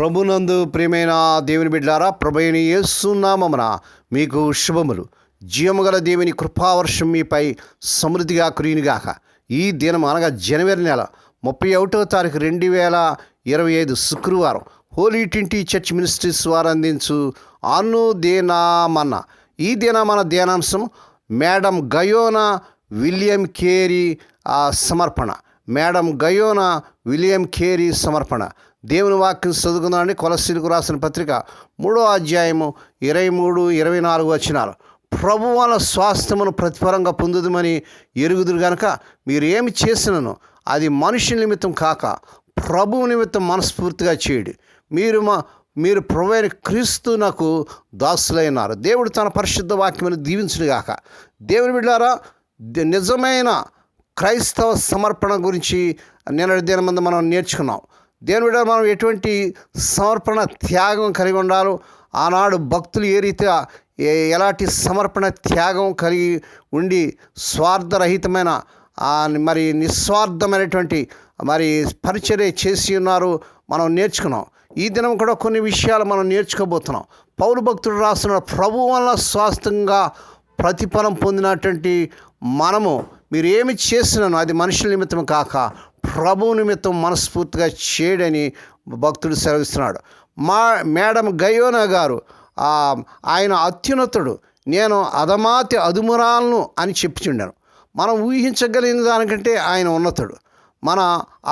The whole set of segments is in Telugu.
ప్రభునందు ప్రియమైన దేవుని బిడ్డారా ప్రభైన యేసునామమున మీకు శుభములు. జీవముగల దేవుని కృపావర్షం మీపై సమృద్ధిగా కురియునిగాక. ఈ దినం అనగా జనవరి నెల ముప్పై ఒకటో తారీఖు రెండు వేల ఇరవై ఐదు శుక్రవారం హోలీ ట్వంటీ చర్చ్ మినిస్ట్రీస్ వారు అందించు అను దేనామన్న ఈ దినమన ధ్యానాంశం మేడం గయోనా విలియం కేరీ సమర్పణ. మేడం గయోనా విలియం కేరీ సమర్పణ. దేవుని వాక్యం చదువుకుందామని కొలసీలకు రాసిన పత్రిక మూడో అధ్యాయము ఇరవై మూడు ఇరవై నాలుగు వచ్చినారు ప్రభు వాళ్ళ స్వాస్థ్యమును ప్రతిఫలంగా పొందుదమని ఎరుగుదురు గనక మీరు ఏమి చేసినను? అది మనుషుల నిమిత్తం కాక ప్రభు నిమిత్తం మనస్ఫూర్తిగా చేయండి. మీరు మా మీరు ప్రభు అయిన క్రీస్తు నాకు దాసులైనారు. దేవుడు తన పరిశుద్ధ వాక్యమని దీవించునుగాక దేవుని బిడ్డారా నిజమైన క్రైస్తవ సమర్పణ గురించి నిన్నటి దిన మంది మనం నేర్చుకున్నాం. దేని బిడ్డ మనం ఎటువంటి సమర్పణ త్యాగం కలిగి ఉండాలో ఆనాడు భక్తులు ఏ రీతిగా ఎలాంటి సమర్పణ త్యాగం కలిగి ఉండి స్వార్థరహితమైన మరి నిస్వార్థమైనటువంటి మరి పరిచర్య చేసి ఉన్నారు మనం నేర్చుకున్నాం. ఈ దినం కూడా కొన్ని విషయాలు మనం నేర్చుకోబోతున్నాం. పౌరు భక్తుడు రాస్తున్న ప్రభు వల్ల స్వాస్థంగా ప్రతిఫలం పొందినటువంటి మనము మీరు ఏమి చేసినాను అది మనుషుల నిమిత్తం కాక ప్రభు నిమిత్తం మనస్ఫూర్తిగా చేయడని భక్తుడు సెలవిస్తున్నాడు. మా మేడం గయోనా గారు ఆయన అత్యున్నతుడు. నేను అదమాతి అదుమురాలను అని చెప్పుచుండాను మనం ఊహించగలిగిన దానికంటే ఆయన ఉన్నతుడు. మన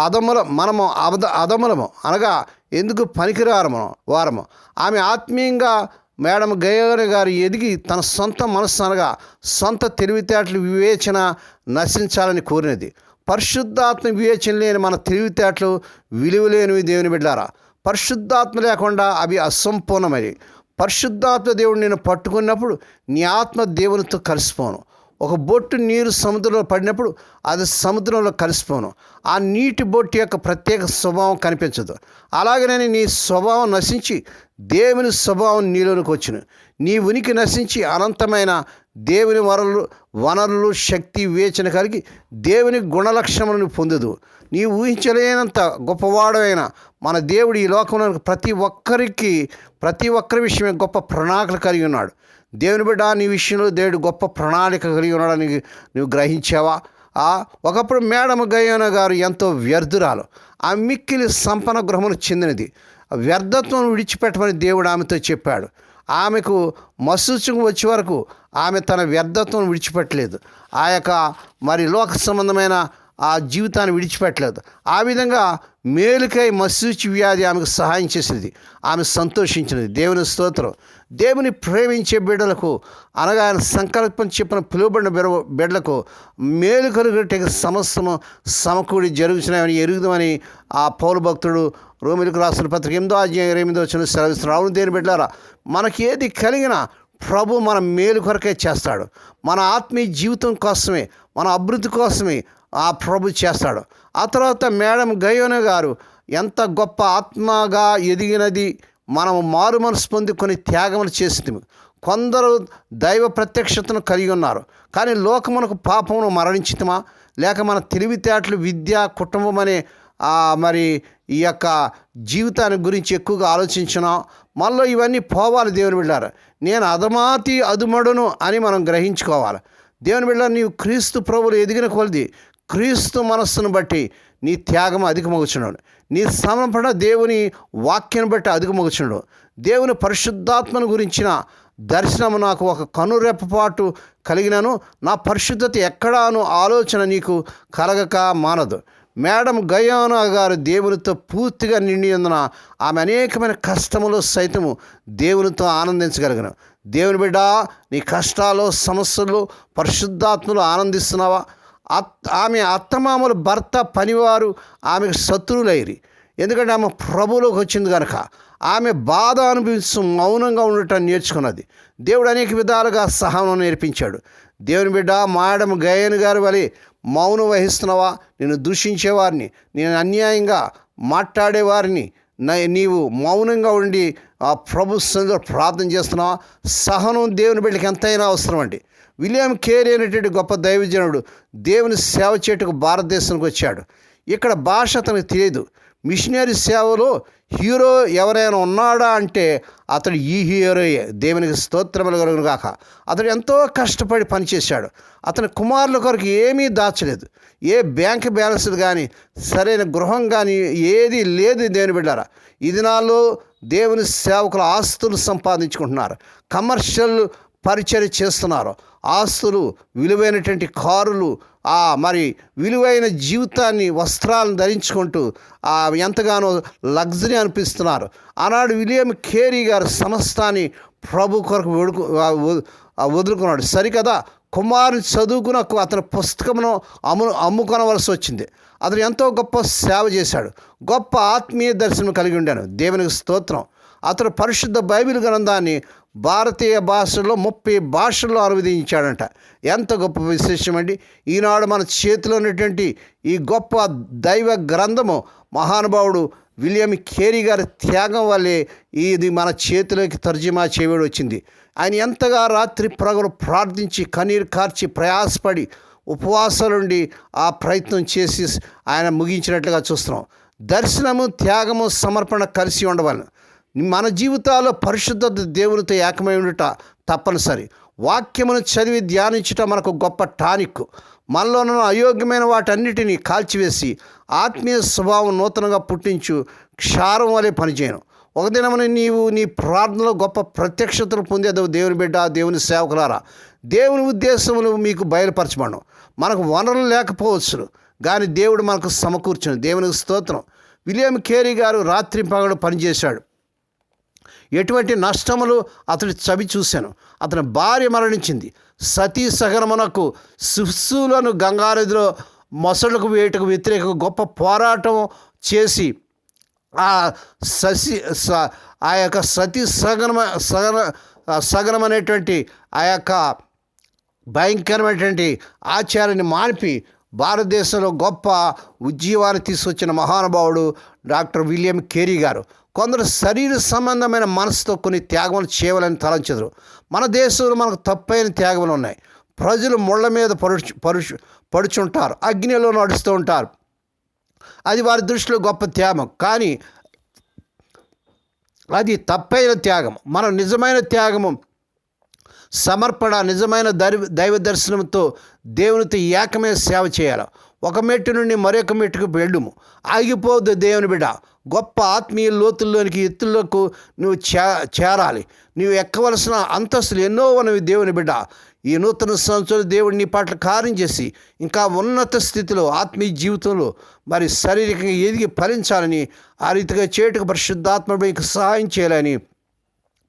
అదముల మనము అద అదములము అనగా ఎందుకు పనికిరారము వారము. ఆమె ఆత్మీయంగా మేడం గయోని గారు ఎదిగి తన సొంత మనస్సు అనగా సొంత తెలివితేటలు వివేచన నశించాలని కోరినది. పరిశుద్ధాత్మ వివేచన లేని మన తెలివితేటలు విలువలేనివి దేవుని బిడ్డారా. పరిశుద్ధాత్మ లేకుండా అవి అసంపూర్ణమని పరిశుద్ధాత్మ దేవుడు నేను పట్టుకున్నప్పుడు నీ ఆత్మ దేవునితో కలిసిపోను. ఒక బొట్టు నీరు సముద్రంలో పడినప్పుడు అది సముద్రంలో కలిసిపోను. ఆ నీటి బొట్టు యొక్క ప్రత్యేక స్వభావం కనిపించదు. అలాగనే నీ స్వభావం నశించి దేవుని స్వభావం నీలోనికి వచ్చును. నీ ఉనికి నశించి అనంతమైన దేవుని వనరులు వనరులు శక్తి వివేచన కలిగి దేవుని గుణలక్షణములను పొందదు నీ ఊహించలేనంత గొప్పవాడైన మన దేవుడు ఈ లోకంలో ప్రతి ఒక్కరికి ప్రతి ఒక్కరి విషయమే గొప్ప ప్రణాళికలు కలిగి ఉన్నాడు. దేవుని బిడ్డ నీ విషయంలో దేవుడు గొప్ప ప్రణాళిక కలిగి ఉన్నాడని నువ్వు గ్రహించావా? ఒకప్పుడు మేడం గయోన గారు ఎంతో వ్యర్థురాలు. ఆ మిక్కిలి సంపన్న గృహమును చెందినది. వ్యర్థత్వం విడిచిపెట్టమని దేవుడు ఆమెతో చెప్పాడు. ఆమెకు మసూచం వచ్చే వరకు ఆమె తన వ్యర్థత్వం విడిచిపెట్టలేదు. ఆ యొక్క మరి లోక సంబంధమైన ఆ జీవితాన్ని విడిచిపెట్టలేదు. ఆ విధంగా మేలుకై మసూచి వ్యాధి ఆమెకు సహాయం చేసింది. ఆమె సంతోషించినది. దేవుని స్తోత్రం. దేవుని ప్రేమించే బిడ్డలకు అనగా ఆయన సంకల్పం చెప్పిన పిలువబడిన బిడ బిడ్డలకు మేలు కలుగుటే సమస్తము సమకూడి జరుగుతున్నాయని ఎరుగుదామని ఆ పౌరు భక్తుడు రోమిలకు రాసిన పత్రిక ఎనిమిదో అధ్యాయం ఎనిమిదో వచ్చిన సెలవిస్తున్నారు అవును దేని బిడ్డారా మనకి ఏది కలిగినా ప్రభు మన మేలు కొరకే చేస్తాడు. మన ఆత్మీయ జీవితం కోసమే మన అభివృద్ధి కోసమే ఆ ప్రభు చేస్తాడు. ఆ తర్వాత మేడం గయోన గారు ఎంత గొప్ప ఆత్మగా ఎదిగినది మనం మారు మనసు పొంది కొన్ని త్యాగములు చేసింది కొందరు దైవ ప్రత్యక్షతను కలిగి ఉన్నారు. కానీ లోకమునకు పాపమును మరణించితమా? లేక మన తెలివితేటలు విద్య కుటుంబం అనే మరి ఈ యొక్క జీవితాన్ని గురించి ఎక్కువగా ఆలోచించినాం మనలో ఇవన్నీ పోవాలి దేవుని వెళ్ళారు నేను అదమాతి అదుమడును అని మనం గ్రహించుకోవాలి. దేవుని బిడ్డ నీవు క్రీస్తు ప్రభులు ఎదిగిన కొలది క్రీస్తు మనస్సును బట్టి నీ త్యాగం అధికమగుచున్నాడు. నీ సమర్పణ దేవుని వాక్యం బట్టి అధికమగుచున్నాడు. దేవుని పరిశుద్ధాత్మను గురించిన దర్శనము నాకు ఒక కనురెప్పపాటు కలిగినను. నా పరిశుద్ధత ఎక్కడాను ఆలోచన నీకు కలగక మానదు. మేడం గయానా గారు దేవునితో పూర్తిగా నిండి ఉందిన ఆమె అనేకమైన కష్టములు సైతము దేవునితో ఆనందించగలిగిన. దేవుని బిడ్డ నీ కష్టాలు సమస్యలు పరిశుద్ధాత్మలు ఆనందిస్తున్నావా? ఆమె అత్తమామలు భర్త పనివారు ఆమెకు శత్రువులైరి. ఎందుకంటే ఆమె ప్రభువులోకి వచ్చింది కనుక ఆమె బాధ అనుభవిస్తూ మౌనంగా ఉండటం నేర్చుకున్నది. దేవుడు అనేక విధాలుగా సహనం నేర్పించాడు. దేవుని బిడ్డ మాయడం గయన్ గారి వలె మౌనం వహిస్తున్నావా? నేను దూషించేవారిని నేను అన్యాయంగా మాట్లాడేవారిని నీవు మౌనంగా ఉండి ఆ ప్రభు సన్నిధిలో ప్రార్థన చేస్తున్నావా సహనం దేవుని బిడ్డకి ఎంతైనా అవసరం అండి. విలియం కేరీ అనేటువంటి గొప్ప దైవజనుడు దేవుని సేవ చేటుకు భారతదేశానికి వచ్చాడు ఇక్కడ భాష అతనికి తెలియదు. మిషనరీ సేవలో హీరో ఎవరైనా ఉన్నాడా అంటే అతడు ఈ హీరోయే. దేవునికి స్తోత్రములు కలుగును గాక. అతడు ఎంతో కష్టపడి పనిచేశాడు. అతని కుమారుల కొరకు ఏమీ దాచలేదు. ఏ బ్యాంక్ బ్యాలెన్స్ కానీ సరైన గృహం కానీ ఏది లేదు దేవుని బిడ్డారా. ఈ దినాల్లో దేవుని సేవకుల ఆస్తులు సంపాదించుకుంటున్నారు. కమర్షియల్ పరిచయం చేస్తున్నారు. ఆస్తులు విలువైనటువంటి కారులు ఆ మరి విలువైన జీవితాన్ని వస్త్రాలను ధరించుకుంటూ ఆ ఎంతగానో లగ్జరీ అనిపిస్తున్నారు. ఆనాడు విలియం కేరీ గారు సమస్తాన్ని ప్రభు కొరకు వడుకు వదులుకున్నాడు. సరికదా కుమారుని చదువుకునకు అతని పుస్తకమును అమ్ము అమ్ముకొనవలసి వచ్చింది. అతను ఎంతో గొప్ప సేవ చేశాడు. గొప్ప ఆత్మీయ దర్శనం కలిగి ఉండాను. దేవునికి స్తోత్రం. అతడు పరిశుద్ధ బైబిల్ గ్రంథాన్ని భారతీయ భాషల్లో ముప్పై భాషల్లో అనువదించాడంట ఎంత గొప్ప విశేషం అండి. ఈనాడు మన చేతిలో ఉన్నటువంటి ఈ గొప్ప దైవ గ్రంథము మహానుభావుడు విలియం కేరీ గారి త్యాగం వల్లే ఇది మన చేతిలోకి తర్జుమా చేయబడి వచ్చింది. ఆయన ఎంతగా రాత్రి ప్రగలు ప్రార్థించి కన్నీరు కార్చి ప్రయాసపడి ఉపవాసాలుండి ఆ ప్రయత్నం చేసి ఆయన ముగించినట్లుగా చూస్తున్నాం. దర్శనము త్యాగము సమర్పణ కలిసి ఉండవాలి మన జీవితాల్లో పరిశుద్ధత దేవునితో ఏకమై ఉండుట తప్పనిసరి. వాక్యమును చదివి ధ్యానించటం మనకు గొప్ప టానిక్. మనలో ఉన్న అయోగ్యమైన వాటన్నిటినీ కాల్చివేసి ఆత్మీయ స్వభావం నూతనంగా పుట్టించు క్షారం వలె పనిచేయను. ఒక దినమని నీవు నీ ప్రార్థనలో గొప్ప ప్రత్యక్షతలు పొందేదవు దేవుని బిడ్డ దేవుని సేవకులారా. దేవుని ఉద్దేశములు మీకు బయలుపరచబడడం మనకు వనరులు లేకపోవచ్చు కానీ దేవుడు మనకు సమకూర్చును. దేవునికి స్తోత్రం. విలియం కేరీ గారు రాత్రి పగడు పనిచేశాడు. ఎటువంటి నష్టములు అతడు చవి చూశాను. అతని భార్య మరణించింది. సతీ సగరమునకు శిశువులను గంగానదిలో మొసళ్ళకు వేటకు వ్యతిరేక గొప్ప పోరాటం చేసి ఆ ససి స- ఆ యొక్క సతీ సగనమ సగన సగరం అనేటువంటి ఆ యొక్క భయంకరమైనటువంటి ఆచారాన్ని మానిపి భారతదేశంలో గొప్ప ఉజ్జీవాన్ని తీసుకొచ్చిన మహానుభావుడు డాక్టర్ విలియం కేరీ గారు. కొందరు శరీర సంబంధమైన మనసుతో కొన్ని త్యాగములు చేయవాలని తలంచెదరు. మన దేశంలో మనకు తప్పైన త్యాగములు ఉన్నాయి. ప్రజలు ముళ్ళ మీద పరుచు పరుచు పడుచుంటారు. అగ్నిలో నడుస్తూ ఉంటారు. అది వారి దృష్టిలో గొప్ప త్యాగం. కానీ అది తప్పైన త్యాగం. మనం నిజమైన త్యాగము సమర్పణ నిజమైన దైవ దైవ దర్శనంతో దేవునితో ఏకమే సేవ చేయాలి. ఒక మెట్టు నుండి మరొక మెట్టుకు వెళ్ళుము. ఆగిపోవద్దు దేవుని బిడ్డ. గొప్ప ఆత్మీయ లోతుల్లోనికి ఎత్తుల్లోకి నువ్వు చే చేరాలి. నువ్వు ఎక్కవలసిన అంతస్తులు ఎన్నో ఉన్నవి దేవుని బిడ్డ. ఈ నూతన సంవత్సరం దేవుడు నీ పట్ల కార్యం చేసి ఇంకా ఉన్నత స్థితిలో ఆత్మీయ జీవితంలో మరి శారీరకంగా ఎదిగి ఫలించాలని ఆ రీతిగా చేటుకు పరిశుద్ధాత్మ మీకు సహాయం చేయాలని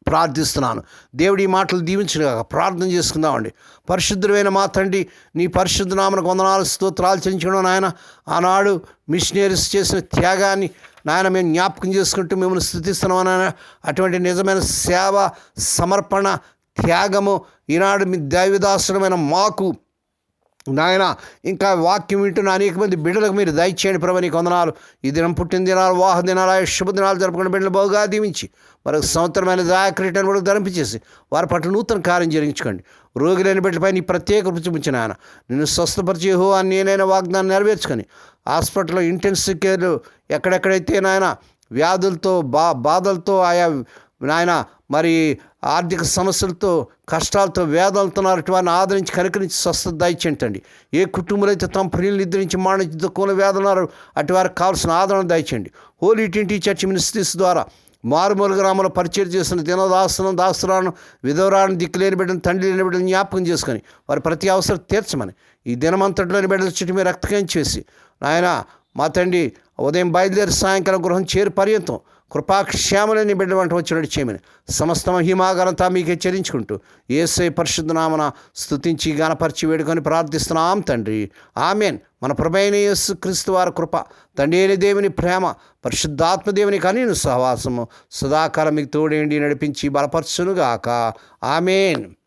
ప్రార్థిస్తున్నాను. దేవుడి ఈ మాటలు దీవించుగా ప్రార్థన చేసుకుందామండి. పరిశుద్ధమైన మా తండ్రి నీ పరిశుద్ధ నామనకు వందనాలు స్తోత్రాలు చెల్లించడం నాయన. ఆనాడు మిషనరీస్ చేసిన త్యాగాన్ని నాయన మేము జ్ఞాపకం చేసుకుంటూ మిమ్మల్ని స్థుతిస్తున్నాం నాయన. అటువంటి నిజమైన సేవ సమర్పణ త్యాగము ఈనాడు మీ దైవదాసుడమైన మాకు నాయన ఇంకా వాక్యం వింటున్న అనేక మంది బిడ్డలకు మీరు దయచేయండి ప్రభు నీకు వందనాలు. ఈ దినం పుట్టిన దినాలు వాహ దినాలు ఆయా శుభ దినాలు జరుపుకున్న బిడ్డలు బాగుగా దీవించి మరొక సంవత్సరమైన దాయక్రీటను కూడా ధరింపచేసి వారి పట్ల నూతన కార్యం జరిగించుకోండి. రోగులైన బిడ్డలపై నీ ప్రత్యేక రుచిపించిన ఆయన నిన్ను స్వస్థపరిచే హో అని నేనైనా వాగ్దానం నెరవేర్చుకొని హాస్పిటల్లో ఇంటెన్సివ్ కేర్ ఎక్కడెక్కడైతే నాయన వ్యాధులతో బా బాధలతో ఆయా నాయన మరి ఆర్థిక సమస్యలతో కష్టాలతో వేదలుతున్నటువంటి వారిని ఆదరించి కనికరించి స్వస్థత దయచేయండి ఏ కుటుంబాలు అయితే తమ ప్రియులు నిద్రించి మాణించి దుఃఖంలో వేదనారు అటు వారికి కావాల్సిన ఆదరణ దయచేయండి. హోలీ టీటీ చర్చ్ మినిస్ట్రీస్ ద్వారా మారుమూల గ్రామంలో పరిచయం చేస్తున్న దినదాస్తులను దాస్తురాలను దిక్కు దిక్కులేని బిడ్డను తండ్రి లేని బిడ్డను జ్ఞాపకం చేసుకొని వారి ప్రతి అవసరం తీర్చమని ఈ దినమంతటిలోని బిడ్డల చుట్టూ మీరు రక్తకం చేసి నాయన మా తండ్రి ఉదయం బయలుదేరి సాయంకాలం గృహం చేరు పర్యంతం కృపాక్షేమలని బిడ్డ వంట వచ్చినట్టు చేయమని సమస్త మహిమాగరంతా మీకే హెచ్చరించుకుంటూ ఏసై పరిశుద్ధనామన నామన స్తుతించి గానపరిచి వేడుకొని ప్రార్థిస్తున్నాం తండ్రి. ఆమెన్. మన ప్రభైన యేసు క్రీస్తు వారి కృప తండ్రి దేవుని ప్రేమ పరిశుద్ధాత్మ దేవుని కనీను సహవాసము సదాకాలం మీకు తోడేండి నడిపించి బలపరచునుగాక. ఆమెన్.